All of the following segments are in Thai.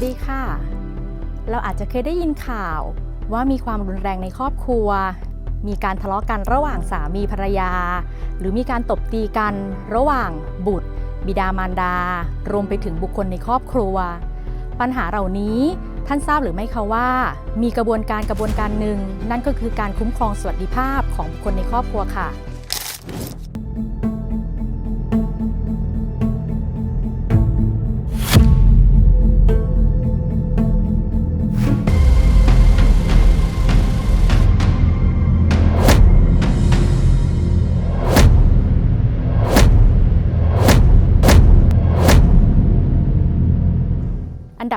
วัสดีค่ะ เราอาจจะเคยได้ยินข่าวว่ามีความรุนแรงในครอบครัว มีการทะเลาะกันระหว่างสามีภรรยา หรือมีการตบตีกันระหว่างบุตร บิดามารดา รวมไปถึงบุคคลในครอบครัว ปัญหาเหล่านี้ท่านทราบหรือไม่คะว่า มีกระบวนการกระบวนการหนึ่งนั่นก็คือการคุ้มครองสวัสดิภาพของบุคคลในครอบครัวค่ะ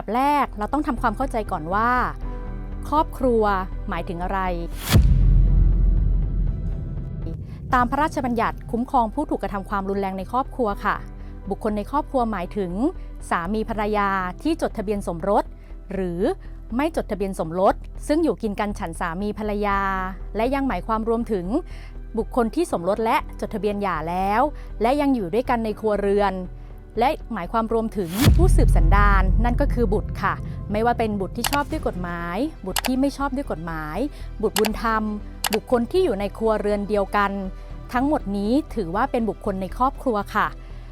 ดับแรกเราต้องทำความเข้าใจก่อนว่า ครอบครัวหมายถึงอะไร ตามพระราชบัญญัติคุ้มครองผู้ถูกกระทำความรุนแรงในครอบครัวค่ะ บุคคลในครอบครัวหมายถึง สามีภรรยาที่จดทะเบียนสมรส หรือไม่จดทะเบียนสมรส ซึ่งอยู่กินกันฉันสามีภรรยา และยังหมายความรวมถึงบุคคลที่สมรสและจดทะเบียนหย่าแล้ว และยังอยู่ด้วยกันในครัวเรือน และหมายความรวมถึงผู้สืบสันดานนั่นก็คือบุตรค่ะ ไม่ว่าเป็นบุตรที่ชอบด้วยกฎหมาย บุตรที่ไม่ชอบด้วยกฎหมาย บุตรบุญธรรม บุคคลที่อยู่ในครัวเรือนเดียวกัน ทั้งหมดนี้ถือว่าเป็นบุคคลในครอบครัวค่ะ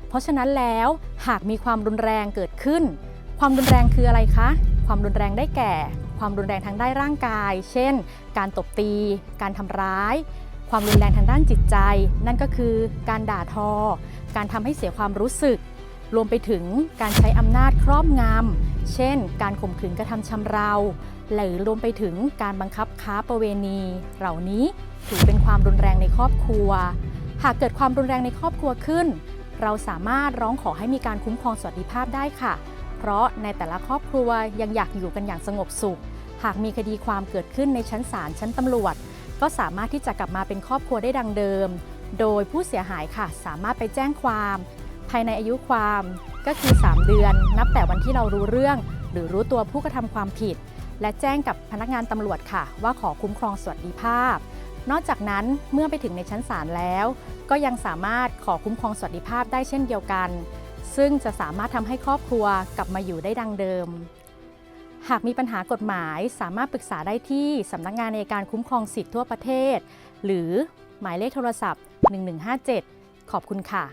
เพราะฉะนั้นแล้วหากมีความรุนแรงเกิดขึ้น ความรุนแรงคืออะไรคะ ความรุนแรงได้แก่ ความรุนแรงทางด้านร่างกาย เช่น การตบตี การทำร้ายความรุนแรงทางด้านจิตใจ นั่นก็คือการด่าทอ การทำให้เสียความรู้สึก รวมไปถึงการใช้อำนาจครอบงำเช่น การข่มขืนกระทำชำเรา หรือรวมไปถึงการบังคับค้าประเวณี เหล่านี้ถือเป็นความรุนแรงในครอบครัว หากเกิดความรุนแรงในครอบครัวขึ้น เราสามารถร้องขอให้มีการคุ้มครองสวัสดิภาพได้ค่ะ เพราะในแต่ละครอบครัวยังอยากอยู่กันอย่างสงบสุข หากมีคดีความเกิดขึ้นในชั้นศาลชั้นตำรวจ ก็สามารถที่จะกลับมาเป็นครอบครัวได้ดังเดิม โดยผู้เสียหายค่ะ สามารถไปแจ้งความ ภายในอายุความก็คือ 3 เดือน นับแต่วันที่เรารู้เรื่อง หรือรู้ตัวผู้กระทำความผิด และแจ้งกับพนักงานตำรวจค่ะ ว่าขอคุ้มครองสวัสดิภาพ นอกจากนั้นเมื่อไปถึงในชั้นศาลแล้ว ก็ยังสามารถขอคุ้มครองสวัสดิภาพได้เช่นเดียวกัน ซึ่งจะสามารถทำให้ครอบครัวกลับมาอยู่ได้ดังเดิม หากมีปัญหากฎหมายสามารถปรึกษาได้ที่สำนักงานในการคุ้มครองสิทธิทั่วประเทศ หรือหมายเลขโทรศัพท์ 1157 ขอบคุณค่ะ